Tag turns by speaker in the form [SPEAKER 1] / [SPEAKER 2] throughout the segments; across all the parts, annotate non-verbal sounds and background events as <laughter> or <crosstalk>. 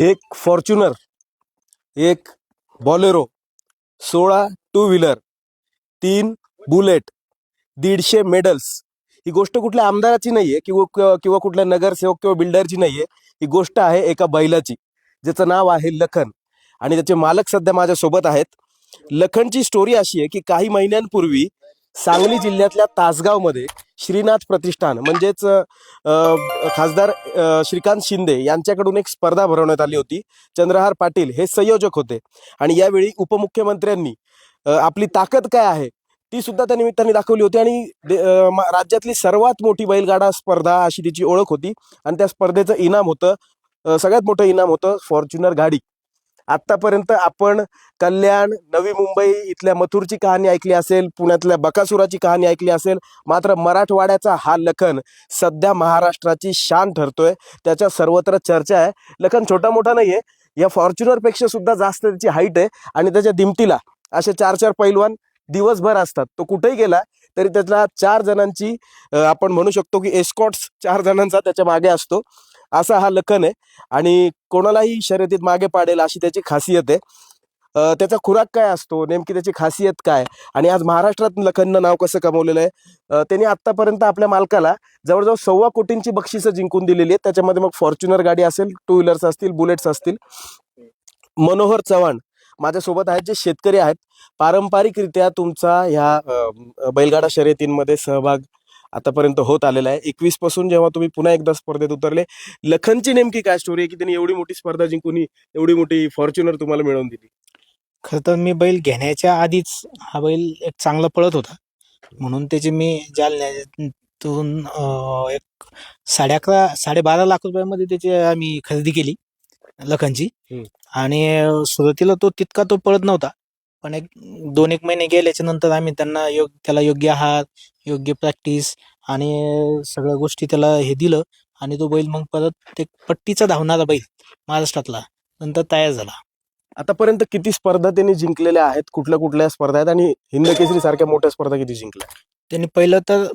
[SPEAKER 1] एक फॉर्च्युनर एक बॉलेरो सोळा टू व्हीलर तीन बुलेट दीडशे मेडल्स. ही गोष्ट कुठल्या आमदाराची नाही आहे किंवा किंवा कुठल्या नगरसेवक किंवा बिल्डरची नाही आहे ही गोष्ट आहे एका बैलाची ज्याचं नाव आहे लखन. आणि त्याचे मालक सध्या माझ्यासोबत आहेत. लखनची स्टोरी अशी आहे की काही महिन्यांपूर्वी सांगली जिल्ह्यातल्या तासगावमध्ये श्रीनाथ प्रतिष्ठान म्हणजेच खासदार श्रीकांत शिंदे यांच्याकडून एक स्पर्धा भरवण्यात आली होती. चंद्रहार पाटील हे संयोजक होते. आणि यावेळी उपमुख्यमंत्र्यांनी आपली ताकद काय आहे ती सुद्धा त्या निमित्ताने दाखवली होती. आणि दे- राज्यातली सर्वात मोठी बैलगाडा स्पर्धा अशी तिची ओळख होती. आणि त्या स्पर्धेचं इनाम होतं सगळ्यात मोठं इनाम होतं फॉर्च्युनर गाडी. आतापर्यंत आपण कल्याण नवी मुंबई इथल्या मथुरची कहाणी ऐकली असेल पुण्यातल्या बकासुराची कहाणी ऐकली असेल मात्र मराठवाड्याचा हा लखन सध्या महाराष्ट्राची शान ठरतोय. त्याच्या सर्वत्र चर्चा आहे. लखन छोटा मोठा नाहीये. या फॉर्च्युनरपेक्षा सुद्धा जास्त त्याची हाईट आहे आणि त्याच्या दिमतीला असे चार चार पैलवान दिवसभर असतात. तो कुठेही गेला तरी त्याला चार जणांची आपण म्हणू शकतो की एस्कॉट्स चार जणांचा त्याच्यामागे असतो. असा हा लखन आहे. आणि कोणालाही शर्यतीत मागे पाडेल अशी त्याची खासियत आहे. त्याचा खुराक काय असतो? नेमकी त्याची खासियत काय? आणि आज महाराष्ट्रात लखननं नाव कसं कमवलेलं आहे? त्यांनी आतापर्यंत आपल्या मालकाला जवळजवळ सव्वा कोटींची बक्षिसं जिंकून दिलेली आहेत. त्याच्यामध्ये मग फॉर्च्युनर गाडी असेल टू व्हीलर्स असतील बुलेट्स असतील. मनोहर चव्हाण माझ्यासोबत आहेत. जे शेतकरी आहेत पारंपरिकरित्या तुमचा ह्या बैलगाडा शर्यतींमध्ये सहभाग आतापर्यंत होत आलेला आहे. एकवीसपासून जेव्हा तुम्ही पुन्हा एकदा स्पर्धेत उतरले लखनची नेमकी काय स्टोरी आहे की त्यांनी एवढी मोठी स्पर्धा जिंकून एवढी मोठी फॉर्च्युनर तुम्हाला मिळवून दिली?
[SPEAKER 2] खरं तर मी बैल घेण्याच्या आधीच हा बैल एक चांगला पळत होता. म्हणून त्याची मी जालन्यातून एक साडे अकरा साडेबारा लाख रुपयामध्ये त्याची आम्ही खरेदी केली लखनची. आणि सुरुवातीला तो तितका तो पळत नव्हता. पण एक दोन एक महिने गेल्याच्यानंतर आम्ही त्यांना योग्य त्याला योग्य आहार योग्य प्रॅक्टिस आणि सगळ्या गोष्टी त्याला हे दिलं आणि तो बैल मग परत एक पट्टीचा धावणारा बैल महाराष्ट्रातला नंतर तयार झाला.
[SPEAKER 1] आतापर्यंत किती स्पर्धा त्यांनी जिंकलेल्या आहेत? कुठल्या कुठल्या स्पर्धा आहेत? आणि हिंद केसरी सारख्या मोठ्या स्पर्धा किती जिंकल्या?
[SPEAKER 2] त्यांनी पहिलं तर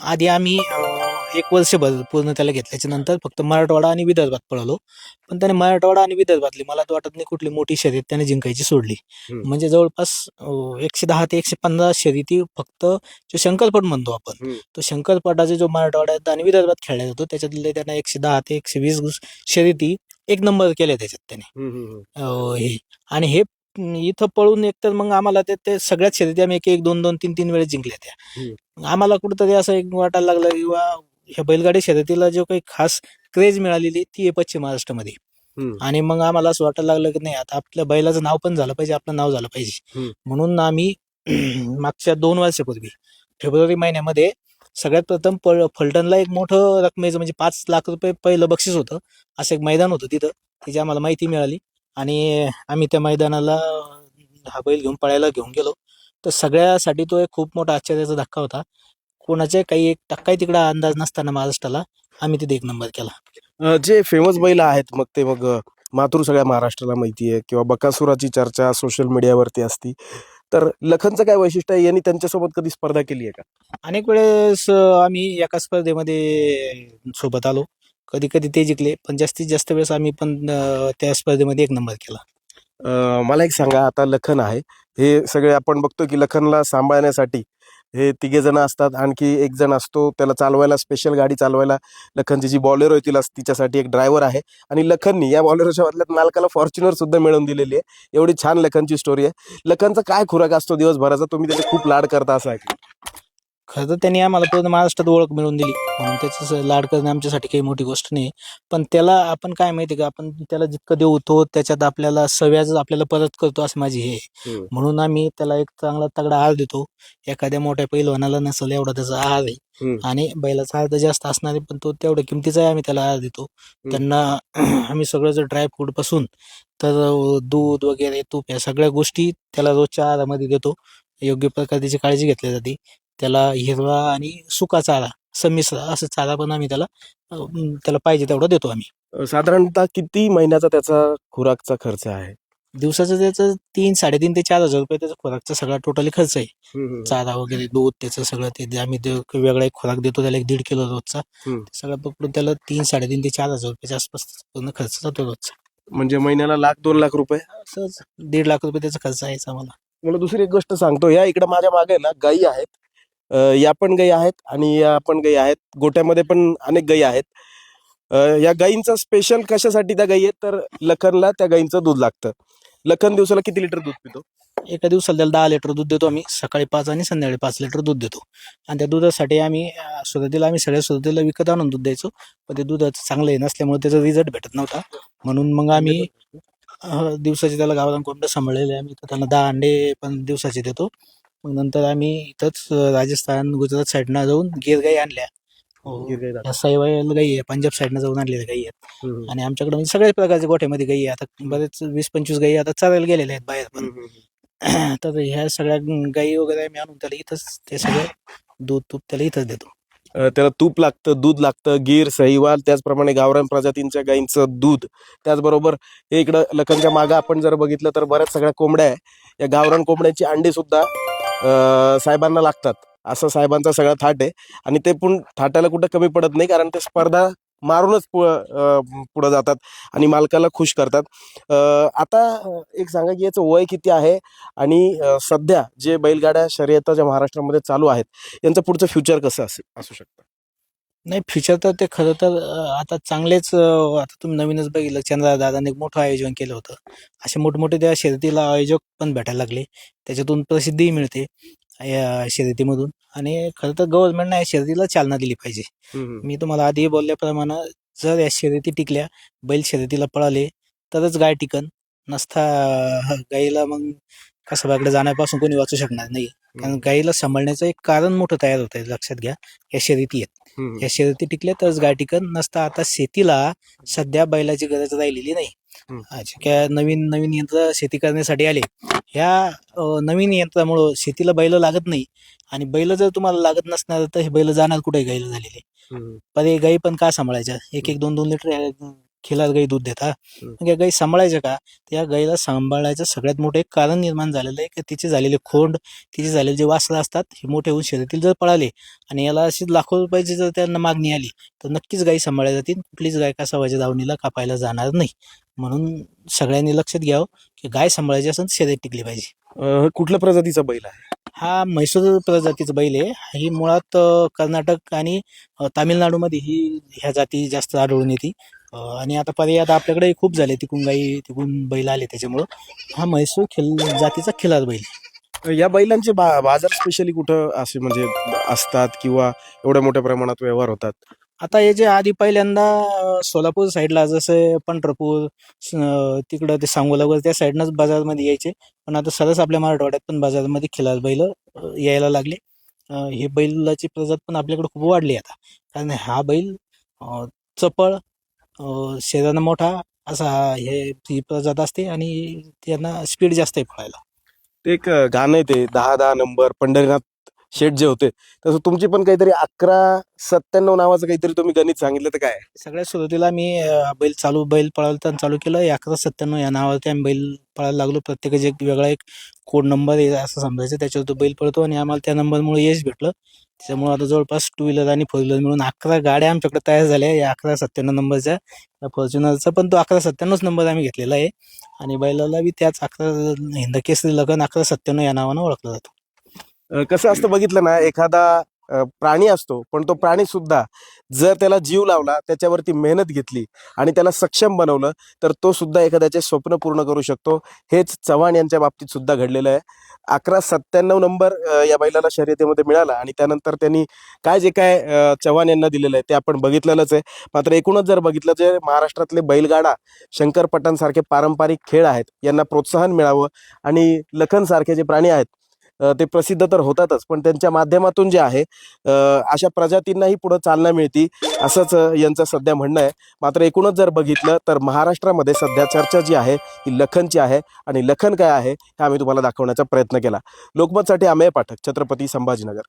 [SPEAKER 2] आधी आम्ही अं, एक वर्षभर पूर्ण त्याला घेतल्याच्या नंतर फक्त मराठवाडा आणि विदर्भात पळवलो पण त्याने मराठवाडा आणि विदर्भातली मला तर वाटत नाही कुठली मोठी शर्यत त्याने जिंकायची सोडली. म्हणजे जवळपास एकशे दहा ते एकशे पंधरा शर्यती फक्त जो शंकरपट म्हणतो आपण. तो शंकरपटाचा जो मराठवाड्यात आणि विदर्भात खेळला जातो त्याच्यातले त्यांना एकशे दहा ते एकशे वीस शर्यती एक नंबर केल्या त्याच्यात त्याने. हे आणि हे इथं पळून एकतर मग आम्हाला ते ते सगळ्याच शर्यती आम्ही एक एक दोन दोन तीन तीन वेळेस जिंकल्या त्या. आम्हाला कुठंतरी असं एक वाटायला लागलं किंवा ह्या बैलगाडी शर्यतीला जो काही खास क्रेज मिळालेली ती आहे पश्चिम महाराष्ट्रामध्ये. आणि मग आम्हाला असं वाटायला लागलं की नाही आता आपल्या बैलाचं नाव पण झालं पाहिजे आपलं नाव झालं पाहिजे. म्हणून आम्ही <clears throat> मागच्या दोन वर्षापूर्वी फेब्रुवारी महिन्यामध्ये सगळ्यात प्रथम फलटणला एक मोठं रकमेचं म्हणजे पाच लाख रुपये पहिलं बक्षीस होतं. असं एक मैदान होतं तिथं त्याची आम्हाला माहिती मिळाली. आणि आम्ही त्या मैदानाला हा बैल घेऊन पळायला घेऊन गेलो. तर सगळ्यासाठी तो एक खूप मोठा आश्चर्याचा धक्का होता. कोणाचे काही एक टक्काही तिकडे अंदाज नसताना महाराष्ट्राला आम्ही तिथे एक नंबर केला.
[SPEAKER 1] अ, जे फेमस बैल आहेत मग ते मग अ, मातूर सगळ्या महाराष्ट्राला माहिती आहे किंवा बकासुराची चर्चा सोशल मीडियावरती असती. तर लखनचं काय वैशिष्ट्य आहे? यांनी त्यांच्यासोबत कधी स्पर्धा केली आहे का?
[SPEAKER 2] अनेक वेळेस अं, आम्ही एका स्पर्धेमध्ये सोबत आलो. कधी कधी ते जिंकले पण जास्तीत जास्त वेळेस आम्ही पण अं, त्या स्पर्धेमध्ये एक नंबर केला.
[SPEAKER 1] अ, मला एक सांगा आता लखन आहे. हे सगळे आपण बघतो की लखनला सांभाळण्यासाठी हे तिघे जण असतात. आणखी एक जण असतो. त्याला चालवायला स्पेशल गाडी चालवायला लखनची जी बॉलेरो आहे तिला तिच्यासाठी एक ड्रायव्हर आहे. आणि लखननी या बॉलेरोच्या बदल्यात मालकाला फॉर्च्युनर सुद्धा मिळवून दिलेली आहे. एवढी छान लखनची स्टोरी आहे. लखनचा काय खुराक असतो दिवसभराचा? तुम्ही त्याचे खूप लाड करता असं ऐकलं
[SPEAKER 2] खरं तर त्यांनी आम्हाला पूर्ण महाराष्ट्रात ओळख मिळवून दिली. म्हणून त्याचं लाड करणं आमच्यासाठी काही मोठी गोष्ट नाही. पण त्याला आपण काय माहिती का आपण त्याला जितकं देतो त्याच्यात आपल्याला सव्याज आपल्याला परत करतो असं माझी हे. आहे. म्हणून आम्ही त्याला एक चांगला तगडा आहार देतो. एखाद्या मोठ्या पैलवानाला नसेल एवढा त्याचा आहार आहे.
[SPEAKER 1] हम्म.
[SPEAKER 2] आणि बैलाचा आहार तर जास्त असणार आहे पण तो तेवढ्या किमतीचा आहे आम्ही त्याला आहार देतो. त्यांना <clears throat> आम्ही सगळं जर ड्रायफ्रूटपासून तर दूध वगैरे तूप या सगळ्या गोष्टी त्याला रोजच्या आहारामध्ये देतो. योग्य प्रकारे त्याची काळजी घेतली जाते. त्याला हिरवा आणि सुका चारा संमिश्र असं चारा पण आम्ही त्याला अं, त्याला पाहिजे तेवढा देतो आम्ही.
[SPEAKER 1] साधारणतः किती महिन्याचा त्याचा खुराकचा खर्च आहे?
[SPEAKER 2] दिवसाचं त्याचं तीन साडेतीन ते चार हजार रुपये त्याचा खुराकचा सगळा टोटली खर्च आहे. चारा वगैरे दूध त्याचं सगळं ते ते आम्ही वेगळा एक खुराक देतो त्याला एक दीड किलो रोजचा
[SPEAKER 1] हम्म.
[SPEAKER 2] ते सगळं पकडून त्याला तीन साडेतीन ते चार हजार रुपयाच्या आसपास पूर्ण खर्च जातो रोजचा.
[SPEAKER 1] म्हणजे महिन्याला लाख दोन लाख रुपये?
[SPEAKER 2] असंच दीड लाख रुपये त्याचा खर्च आहे आम्हाला.
[SPEAKER 1] मला दुसरी एक गोष्ट सांगतो या इकडे माझ्या मागे ना गायी आहेत. या पण गाई आहेत आणि या पण गाई आहेत. गोट्यामध्ये पण अनेक गायी आहेत. या गाईंचा स्पेशल कशासाठी त्या गाई आहेत? तर लखनला त्या गाईंचं दूध लागतं. लखन दिवसाला किती लिटर दूध पितो?
[SPEAKER 2] एका दिवसाला त्याला दहा लिटर दूध देतो आम्ही. सकाळी पाच आणि संध्याकाळी पाच लिटर दूध देतो. आणि त्या दुधासाठी आम्ही सुरुवातीला आम्ही सगळ्या सुरुवातीला विकत आणून दूध द्यायचो. पण ते दूध चांगलं आहे नसल्यामुळे त्याचा रिझल्ट भेटत नव्हता. म्हणून मग आम्ही दिवसाचे त्याला गावाला कोंबड्या सांभाळलेले आम्ही. त्यांना दहा अंडे पण दिवसाचे देतो. मग नंतर आम्ही इथंच राजस्थान गुजरात साईडनं जाऊन गिर गाई आणल्या. हो.
[SPEAKER 1] गिर गाई
[SPEAKER 2] आहे पंजाब साईडनं जाऊन आणलेल्या गाई आहेत. आणि आमच्याकडे म्हणजे सगळ्याच प्रकारच्या गोठ्यामध्ये गाई आहे आता बरेच वीस पंचवीस गाई आता चालायला गेलेल्या आहेत बाहेर पण. <clears throat> तर ह्या सगळ्या गाई वगैरे आम्ही आणून त्याला इथंच ते सगळं दूध तूप त्याला इथंच देतो.
[SPEAKER 1] त्याला तूप लागतं दूध लागतं गीर सहीवाल त्याचप्रमाणे गावरान प्रजातींच्या गायींचं दूध. त्याचबरोबर हे इकडं लखनच्या मागं आपण जर बघितलं तर बऱ्याच सगळ्या कोंबड्या आहे या गावरान कोंबड्यांची अंडी सुद्धा साहेबांना लागतात. असं साहेबांचा सगळा थाट आहे. आणि ते पण थाटाला कुठं कमी पडत नाही कारण ते स्पर्धा मारूनच पु पुढं जातात आणि मालकाला खुश करतात. आता एक सांगा की याचं वय किती आहे? आणि सध्या जे बैलगाड्या शर्यता ज्या महाराष्ट्रामध्ये चालू आहेत यांचं पुढचं फ्युचर कसं असेल? असू शकतं.
[SPEAKER 2] नाही फ्युचर तर ते खरं तर अं, आता चांगलेच अं, आता तुम्ही नवीनच बघितलं चंद्रा दादाने एक मोठं आयोजन केलं होतं. असे मोठमोठे त्या शर्यतीला आयोजक पण भेटायला लागले. त्याच्यातून प्रसिद्धीही मिळते या शर्यतीमधून. आणि खरं तर गव्हर्नमेंटने या शर्यतीला चालना दिली पाहिजे. मी तुम्हाला आधी बोलल्याप्रमाणे जर या शर्यती टिकल्या बैल शर्यतीला पळाले तरच गाय टिकन. नसता गाईला मग कसं बाकडे जाण्यापासून कोणी वाचू शकणार नाही. कारण गाईला सांभाळण्याचं एक कारण मोठं तयार होत आहे लक्षात घ्या. या शर्यती आहेत. या शर्यती टिकल्या तरच गाय टिकन नसता आता शेतीला सध्या बैलाची गरज राहिलेली नाही. अच्छा, काय नवीन नवीन यंत्र शेती करण्यासाठी आले. ह्या नवीन यंत्रामुळं शेतीला बैल लागत नाही. आणि बैल जर तुम्हाला लागत नसणार तर हे बैल जाणार कुठे? गाईला झालेले. पण हे गाई पण का सांभाळायच्या? एक एक दोन दोन लिटर खिलार गाई दूध देता. मग या गाई सांभाळायच्या का? त्या गाईला सांभाळायचं सगळ्यात मोठं एक कारण निर्माण झालेलं आहे की तिचे झालेले खोंड तिचे झालेले जे वासरं असतात हे मोठे होऊन शर्यतील जर पळाले आणि याला अशी लाखो रुपयाची जर त्यांना मागणी आली तर नक्कीच गाई सांभाळल्या जातील. कुठलीच गाय कासावाच्या दावणीला कापायला जाणार नाही. म्हणून सगळ्यांनी लक्षात घ्यावं की गाय सांभाळायची असेल शर्यत टिकली पाहिजे.
[SPEAKER 1] अं, कुठल्या प्रजातीचा बैल आहे?
[SPEAKER 2] हा म्हैसूर प्रजातीचा बैल आहे. ही मुळात अ, कर्नाटक आणि अ, तामिळनाडूमध्ये ही ह्या जाती जास्त आढळून येते. आणि आता पर्याय आता आपल्याकडे खूप झाले. तिकून गाई तिकून बैल आले त्याच्यामुळं. हा म्हैसूर खिल जातीचा खिलार बैल.
[SPEAKER 1] या बैलांचे बा बाजार स्पेशली कुठं असे म्हणजे असतात किंवा एवढ्या मोठ्या प्रमाणात व्यवहार होतात?
[SPEAKER 2] आता हे जे आधी पहिल्यांदा सोलापूर साईडला जसं पंढरपूर तिकडं ते सांगोला वगैरे त्या साईडनंच बाजारमध्ये यायचे. पण आता सरस आपल्या मराठवाड्यात पण बाजारामध्ये खिलार बैल यायला लागले. हे बैलाची प्रजात पण आपल्याकडे खूप वाढली आता. कारण हा बैल चपळ अ, मोठा असा हे ती प्रजात असते आणि त्यांना स्पीड जास्त आहे फळायला
[SPEAKER 1] ते एक गाणं आहे ते दहा दहा नंबर पंढरीनाथ शेठ जे होते तसं तुमची पण काहीतरी अकरा सत्त्याण्णव नावाचं काहीतरी तुम्ही गणित सांगितलं तर काय?
[SPEAKER 2] सगळ्यात सुरुवातीला मी बैल चालू बैल पळायला चालू केलं. अकरा सत्त्याण्णव या नावावरती आम्ही बैल पळायला लागलो. प्रत्येकाचे एक वेगळा एक कोड नंबर आहे असं समजायचं. त्याच्यावर तो बैल पळतो आणि आम्हाला त्या नंबरमुळे यश भेटलं. त्याच्यामुळे आता जवळपास टू व्हीलर आणि फोर व्हीलर मिळून अकरा गाड्या आमच्याकडे तयार झाल्या या अकरा सत्त्याण्णव नंबरच्या. या फॉर्च्युनरचा पण तो अकरा सत्त्याण्णवच नंबर आम्ही घेतलेला आहे. आणि बैलाला बी त्याच अकरा हिंदकेसरी लगन अकरा सत्त्याण्णव या नावानं ओळखला जातो.
[SPEAKER 1] कसं असतं बघितलं ना एखादा प्राणी असतो पण तो प्राणी सुद्धा जर त्याला जीव लावला त्याच्यावरती मेहनत घेतली आणि त्याला सक्षम बनवलं तर तो सुद्धा एखाद्याचे स्वप्न पूर्ण करू शकतो. हेच चव्हाण यांच्या बाबतीत सुद्धा घडलेलं आहे. अकरा सत्त्याण्णव नंबर या बैलाला शर्यतीमध्ये मिळाला आणि त्यानंतर त्यांनी काय जे काय चव्हाण यांना दिलेलं आहे ते आपण बघितलेलंच आहे. मात्र एकूणच जर बघितलं जे महाराष्ट्रातले बैलगाडा शंकरपटांसारखे पारंपरिक खेळ आहेत यांना प्रोत्साहन मिळावं आणि लखनसारखे जे प्राणी आहेत ते प्रसिद्ध तर होतातच पण त्यांच्या माध्यमातून जे आहे अशा प्रजातींनाही पुढं चालना मिळती असंच यांचं सध्या म्हणणं आहे. मात्र एकूणच जर बघितलं तर महाराष्ट्रामध्ये सध्या चर्चा जी आहे ही लखनची आहे आणि लखन काय आहे हे आम्ही तुम्हाला दाखवण्याचा प्रयत्न केला. लोकमतसाठी अमेय पाठक छत्रपती संभाजीनगर.